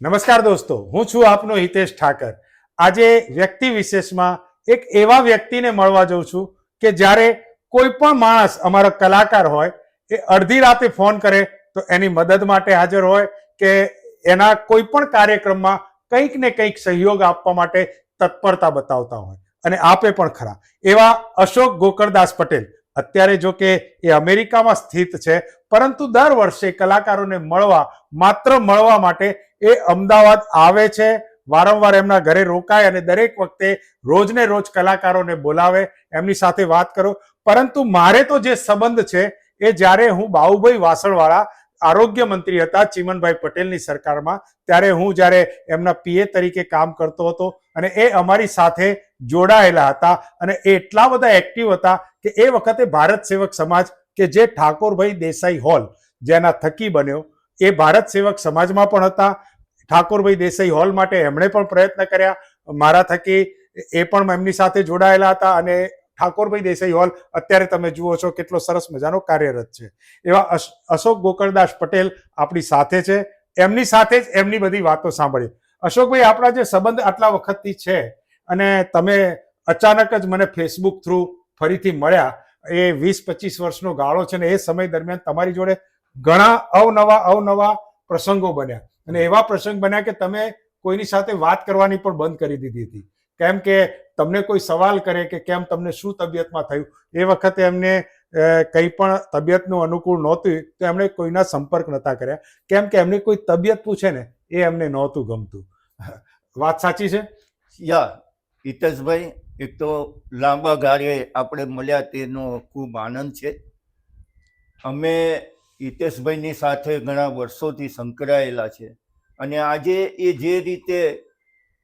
નમસ્કાર દોસ્તો, હું છું આપનો હિતેશ ઠાકર. આજે વ્યક્તિ વિશેષમાં એક એવા વ્યક્તિને મળવા જઉં છું કે જ્યારે કોઈ પણ માણસ અમારો કલાકાર હોય, એ અડધી રાતે ફોન કરે તો એની મદદ માટે હાજર હોય કે એના કોઈ પણ કાર્યક્રમમાં કંઈક ને કંઈક સહયોગ આપવા માટે તત્પરતા બતાવતા હોય અને આપે પણ ખરા. એવા અશોક ગોકળદાસ પટેલ, અત્યારે જો કે એ અમેરિકામાં સ્થિત છે, પરંતુ દર વર્ષે કલાકારોને મળવા, માત્ર મળવા માટે એ અમદાવાદ આવે છે, વારંવાર એમના ઘરે રોકાય અને દરેક વખતે રોજને રોજ કલાકારોને બોલાવે, એમની સાથે વાત કરો. પરંતુ મારે તો જે સંબંધ છે, એ જ્યારે હું બાહુભાઈ વાસણવાળા આરોગ્ય મંત્રી હતા, ચીમનભાઈ પટેલની સરકારમાં, ત્યારે હું જ્યારે એમના પીએ તરીકે કામ કરતો હતો અને એ અમારી સાથે જોડાયેલા હતા અને એટલા બધા એક્ટિવ હતા કે એ વખતે ભારત સેવક સમાજ કે જે ઠાકોરભાઈ દેસાઈ હોલ, જેના થકી બન્યો, એ ભારત સેવક સમાજમાં પણ હતા. ઠાકોરભાઈ દેસાઈ હોલ માટે એમણે પણ પ્રયત્ન કર્યા. મારા થકી એ પણ એમની સાથે જોડાયેલા હતા અને ઠાકોરભાઈ દેસાઈ હોલ અત્યારે તમે જુઓ છો કેટલો સરસ મજાનો કાર્યરત છે. એવા અશોક ગોકળદાસ પટેલ આપણી સાથે છે. એમની સાથે જ એમની બધી વાતો સાંભળી. અશોકભાઈ, આપણા જે સંબંધ આટલા વખતથી છે અને તમે અચાનક જ મને ફેસબુક થ્રુ ફરીથી મળ્યા, એ વીસ પચીસ વર્ષનો ગાળો છે ને એ સમય દરમિયાન તમારી જોડે ઘણા અવનવા અવનવા પ્રસંગો બન્યા. અને એવા પ્રસંગ બન્યા કે તમે કોઈની સાથે વાત કરવાની પણ બંધ કરી દીધી હતી. કેમ કે તમને કોઈ સવાલ કરે કે કેમ તમને શું તબિયતમાં થયું? એ વખતે એમને કંઈ પણ તબિયતનું અનુકૂળ નહોતું, તો એમણે કોઈના સંપર્ક નહોતા કર્યા. કેમ કે એમની કોઈ તબિયત પૂછે ને, એ એમને નહોતું ગમતું. વાત સાચી છે? યા, હિતેશભાઈ એક તો લાંબા ગાળે આપણે મળ્યા, તેનો ખૂબ આનંદ છે. અમે હિતેશભાઈની સાથે ઘણા વર્ષોથી સંકળાયેલા છે. અને આજે એ જે રીતે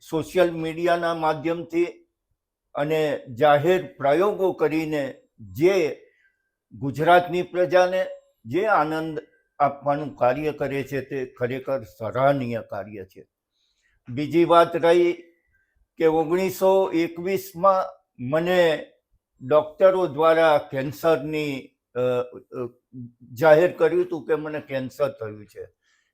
સોશિયલ મીડિયાના માધ્યમથી અને જાહેર પ્રયોગો કરીને જે ગુજરાતની પ્રજાને જે આનંદ આપવાનું કાર્ય કરે છે તે ખરેખર સરાહનીય કાર્ય છે. બીજી વાત રહી કે ઓગણીસો એકવીસમાં મને ડૉક્ટરો દ્વારા કેન્સરની જાહેર કર્યું હતું કે મને કેન્સર થયું છે.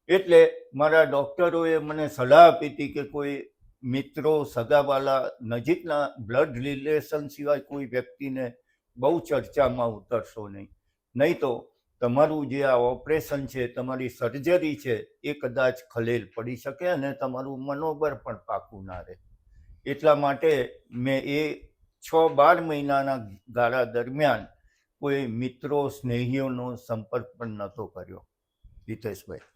એટલે મારા ડૉક્ટરોએ મને સલાહ આપી હતી કે કોઈ મિત્રો સગાવાલા નજીકના બ્લડ રિલેશન સિવાય કોઈ વ્યક્તિને બહુ ચર્ચામાં ઉતરશો નહીં. નહીં તો તમારું જે આ ઓપરેશન છે, તમારી સર્જરી છે, એ કદાચ ખલેલ પડી શકે અને તમારું મનોબળ પણ પાકું ના રહે. એટલા માટે મેં એ છ બાર મહિનાના ગાળા દરમિયાન કોઈ મિત્રો, સ્નેહીઓનો સંપર્ક પણ નહોતો કર્યો હિતેશભાઈ.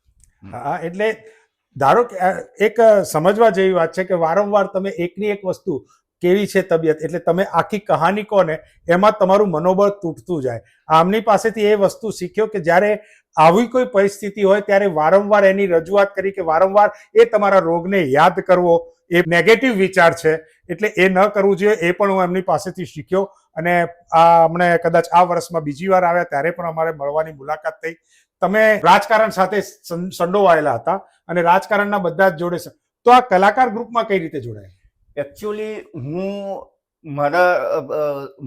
હા એટલે ધારો કે એક સમજવા જેવી વાત છે કે વારંવાર તમે એકની એક વસ્તુ કેવી છે તબિયત? એટલે તમે આખી કહાની કહો ને એમાં તમારું મનોબળ તૂટતું જાય. આમની પાસેથી એ વસ્તુ શીખ્યો કે જ્યારે આવી કોઈ પરિસ્થિતિ હોય ત્યારે વારંવાર એની રજૂઆત કરી કે વારંવાર એ તમારા રોગને યાદ કરવો, એ નેગેટિવ વિચાર છે. એટલે એ ન કરવું જોઈએ, એ પણ હું એમની પાસેથી શીખ્યો. અને આ અમને કદાચ આ વર્ષમાં બીજી વાર આવ્યા ત્યારે પણ અમારે મળવાની મુલાકાત થઈ. તમે રાજકારણ સાથે સંડોવાયેલા હતા અને રાજકારણના બધા જ જોડે તો આ કલાકાર ગ્રુપમાં કઈ રીતે જોડાયા? એકચ્યુઅલી હું મારા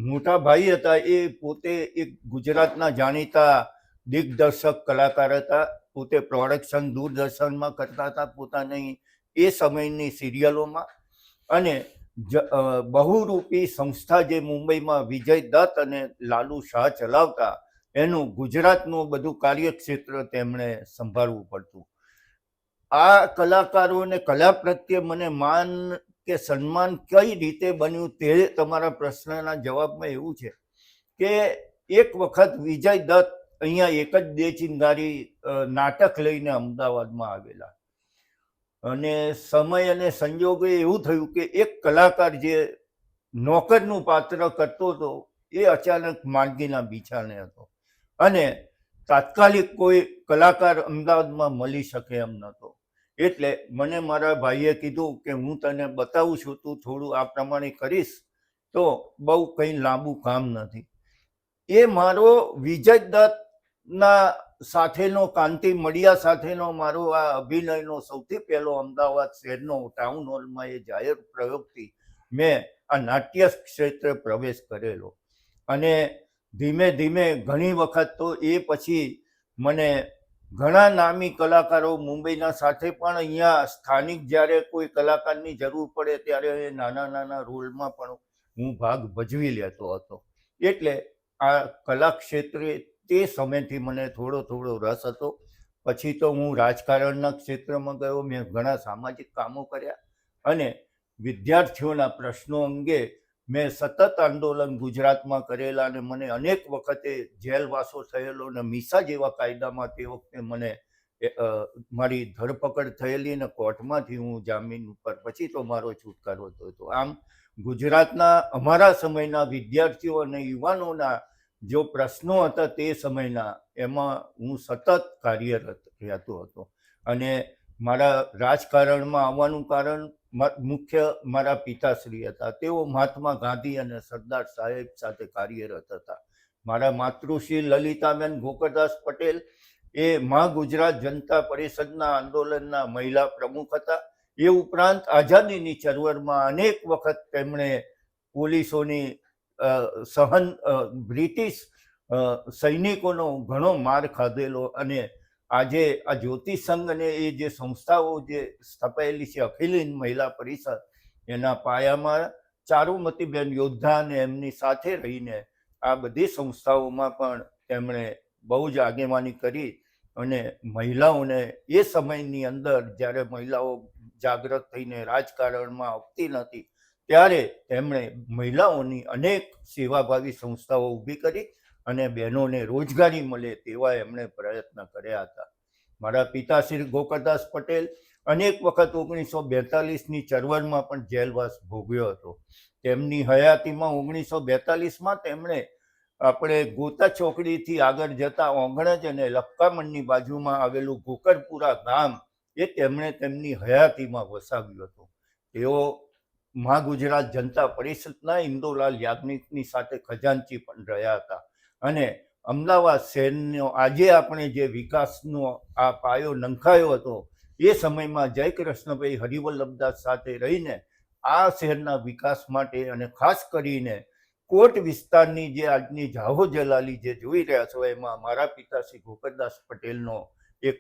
મોટા ભાઈ હતા, એ પોતે એક ગુજરાતના જાણીતા દિગ્દર્શક કલાકાર હતા. પોતે પ્રોડક્શન, દૂરદર્શનમાં કરતા હતા પોતાની એ સમયની સિરિયલોમાં. અને બહુરૂપી સંસ્થા જે મુંબઈમાં વિજય દત્ત અને લાલુ શાહ ચલાવતા, એનું ગુજરાતનું બધું કાર્યક્ષેત્ર તેમણે સંભાળવું પડતું. આ કલાકારોને કલા પ્રત્યે મને માન કે સન્માન કઈ રીતે બન્યું તે તમારા પ્રશ્નના જવાબમાં એવું છે કે એક વખત વિજય દત્ત અહીંયા એક જ દેચિંગારી નાટક લઈને અમદાવાદમાં આવેલા. અને સમય અને સંજોગે એવું થયું કે એક કલાકાર જે નોકરનું પાત્ર કરતો હતો એ અચાનક માંદગીના બિછાને હતો. અને તાત્કાલિક કોઈ કલાકાર અમદાવાદમાં મળી શકે એમ નહોતો. એટલે મને મારા ભાઈએ કીધું કે હું તને બતાવું છું, તું થોડું આ પ્રમાણે કરીશ, તો બહુ કંઈ લાંબુ કામ નથી. એ મારો વિજય દત્તના સાથેનો, કાંતિ મળિયા સાથેનો મારો આ અભિનયનો સૌથી પહેલો અમદાવાદ શહેરનો ટાઉન હોલમાં એ જાહેર પ્રયોગથી મેં આ નાટ્ય ક્ષેત્રે પ્રવેશ કરેલો. અને ધીમે ધીમે ઘણી વખત તો એ પછી મને ઘણા નામી કલાકારો મુંબઈના સાથે પણ અહીંયા સ્થાનિક જ્યારે કોઈ કલાકારની જરૂર પડે ત્યારે એ નાના નાના રોલમાં પણ હું ભાગ ભજવી લેતો હતો. એટલે આ કલા ક્ષેત્રે તે સમયથી મને થોડો થોડો રસ હતો. પછી તો હું રાજકારણના ક્ષેત્રમાં ગયો, મેં ઘણા સામાજિક કામો કર્યા અને વિદ્યાર્થીઓના પ્રશ્નો અંગે મેં સતત આંદોલન ગુજરાતમાં કરેલા અને મને અનેક વખતે જેલવાસો થયેલો અને મીસા જેવા કાયદામાં તે વખતે મને મારી ધરપકડ થયેલી અને કોર્ટમાંથી હું જામીન ઉપર, પછી તો મારો છુટકારો થયો હતો. આમ ગુજરાતના અમારા સમયના વિદ્યાર્થીઓ અને યુવાનોના જો પ્રશ્નો હતા તે સમયના, એમાં હું સતત કાર્યરત રહેતો હતો. અને મારા રાજકારણમાં આવવાનું કારણ મુખ્ય મારા પિતાશ્રી હતા. તેઓ મહાત્મા ગાંધી અને સરદાર સાહેબ સાથે કાર્યરત હતા. મારા માતૃશ્રી લલિતાબેન ગોકરદાસ પટેલ એ મા ગુજરાત જનતા પરિષદના આંદોલનના મહિલા પ્રમુખ હતા. એ ઉપરાંત આઝાદીની ચળવળમાં અનેક વખત તેમણે પોલીસોની સહન બ્રિટિશ સૈનિકોનો ઘણો માર ખાધેલો અને આજે આ જ્યોતિષ સંઘ અને એ જે સંસ્થાઓ જે સ્થપાયેલી છે અખિલ મહિલા પરિષદ, એના પાયામાં ચારુમતીબેન યોદ્ધા અને એમની સાથે રહીને આ બધી સંસ્થાઓમાં પણ તેમણે બહુ જ આગેવાની કરી અને મહિલાઓને એ સમયની અંદર જ્યારે મહિલાઓ જાગૃત થઈને રાજકારણમાં આવતી નથી, ત્યારે તેમણે મહિલાઓની અનેક સેવાભાવી સંસ્થાઓ ઊભી કરી અને બહેનોને રોજગારી મળે તેવા એમણે પ્રયત્ન કર્યા હતા. મારા પિતા શ્રી ગોકરદાસ પટેલ અનેક વખત ઓગણીસો બેતાલીસની ચળવળમાં પણ જેલવાસ ભોગવ્યો હતો. તેમની હયાતીમાં ઓગણીસો બેતાલીસમાં તેમણે આપણે ગોતા ચોકડીથી આગળ જતા ઓંગણજ અને લપકામણની બાજુમાં આવેલું ગોકરપુરા ગામ એ તેમણે તેમની હયાતીમાં વસાવ્યું હતું. તેઓ મહા ગુજરાત જનતા પરિષદના ઇન્દોલાલ યાજ્ઞિકની સાથે ખજાનચી પણ રહ્યા હતા. અને અમદાવાદ શહેરનો આજે આપણે જે વિકાસનો આ પાયો નંખાયો હતો, એ સમયમાં જયકૃષ્ણભાઈ હરિવલ્લભદાસ સાથે રહીને આ શહેરના વિકાસ માટે અને ખાસ કરીને કોટ વિસ્તારની જે આજની જાહો જલાલી જે જોઈ રહ્યા છો, એમાં મારા પિતા શ્રી ગોકરદાસ પટેલનો એક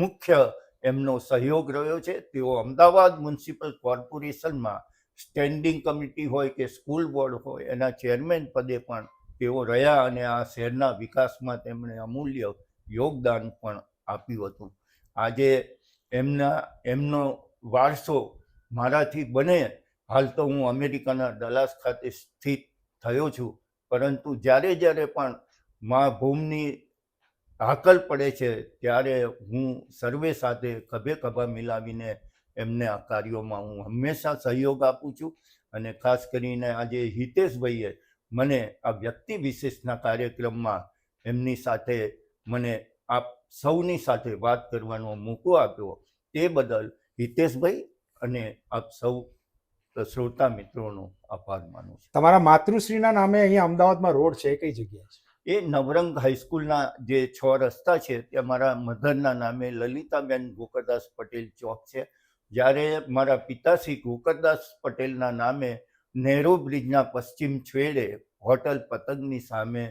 મુખ્ય એમનો સહયોગ રહ્યો છે. તેઓ અમદાવાદ મ્યુનિસિપલ કોર્પોરેશનમાં સ્ટેન્ડિંગ કમિટી હોય કે સ્કૂલ બોર્ડ હોય, એના ચેરમેન પદે પણ તેઓ રહ્યા અને આ શહેરના વિકાસમાં તેમણે અમૂલ્ય યોગદાન પણ આપ્યું હતું. આજે એમના, એમનો વારસો મારાથી બને. હાલ તો હું અમેરિકાના ડલાસ ખાતે સ્થિત થયો છું. પરંતુ જ્યારે જ્યારે પણ મા ભૂમની હાકલ પડે છે, ત્યારે હું સર્વે સાથે ખભે ખભા મિલાવીને એમને આ કાર્યોમાં હું હંમેશા સહયોગ આપું છું. અને ખાસ કરીને આજે હિતેશભાઈએ મને આ વ્યક્તિ વિશેષના કાર્યક્રમમાં એમની સાથે મને આપ સૌની સાથે વાત કરવાનો મોકો આપ્યો. તે બદલ હિતેશભાઈ અને આપ સૌ શ્રોતા મિત્રોનો આભાર માનું છું. તમારા માતૃશ્રીના નામે અહીંયા અમદાવાદમાં રોડ છે કઈ જગ્યાએ છે? એ નવરંગ હાઈસ્કૂલના જે છ રસ્તા છે ત્યાં મારા મધરના નામે લલિતાબેન ગોકરદાસ પટેલ ચોક છે. જ્યારે મારા પિતાશ્રી ગોકરદાસ પટેલના નામે નહેરુ બ્રિજના પશ્ચિમ છેડે હોટલ પતંગની સામે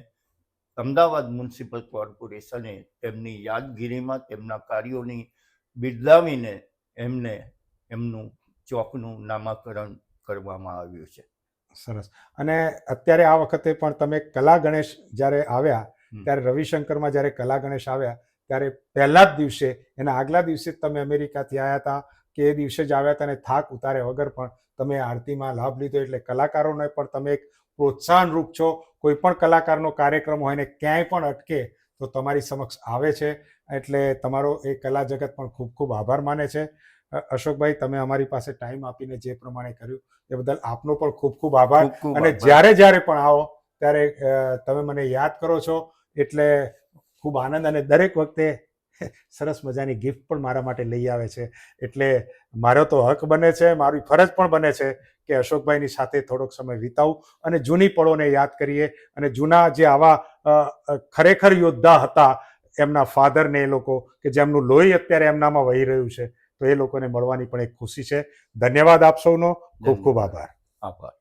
અમદાવાદ મ્યુનિસિપલ કોર્પોરેશને તેમની યાદગીરીમાં તેમના કાર્યોની બિરદાવીને એમને એમનું ચોકનું નામાકરણ કરવામાં આવ્યું છે. સરસ. અને અત્યારે આ વખતે પણ તમે કલા ગણેશ જ્યારે આવ્યા ત્યારે રવિશંકરમાં જ્યારે કલા ગણેશ આવ્યા ત્યારે પહેલા જ દિવસે એના આગલા દિવસે જ તમે અમેરિકાથી આવ્યા હતા કે એ દિવસે જ આવ્યા હતા અને થાક ઉતાર્યા વગર પણ તમે આરતીમાં લાભ લીધો એટલે કલાકારોને પણ તમે એક પ્રોત્સાહન રૂપ છો. કોઈ પણ કલાકારનો કાર્યક્રમ હોય ને ક્યાંય પણ અટકે તો તમારી સમક્ષ આવે છે. એટલે તમારો એ કલા જગત પણ ખૂબ ખૂબ આભાર માને છે. અશોકભાઈ તમે અમારી પાસે ટાઈમ આપીને જે પ્રમાણે કર્યું એ બદલ આપનો પણ ખૂબ ખૂબ આભાર. અને જ્યારે જ્યારે પણ આવો ત્યારે તમે મને યાદ કરો છો એટલે ખૂબ આનંદ અને દરેક વખતે સરસ મજાની ગિફ્ટ પણ મારા માટે લઈ આવે છે. એટલે મારો તો હક બને છે મારી ફરજ પણ બને છે કે અશોકભાઈની સાથે થોડોક સમય વિતાવું અને જૂની પળોને યાદ કરીએ અને જૂના જે આવા ખરેખર યોદ્ધા હતા એમના ફાધરને એ લોકો કે જેમનું લોહી અત્યારે એમનામાં વહી રહ્યું છે તો એ લોકોને મળવાની પણ એક ખુશી છે. ધન્યવાદ આપ સૌનો. ખૂબ ખૂબ આભાર. આભાર.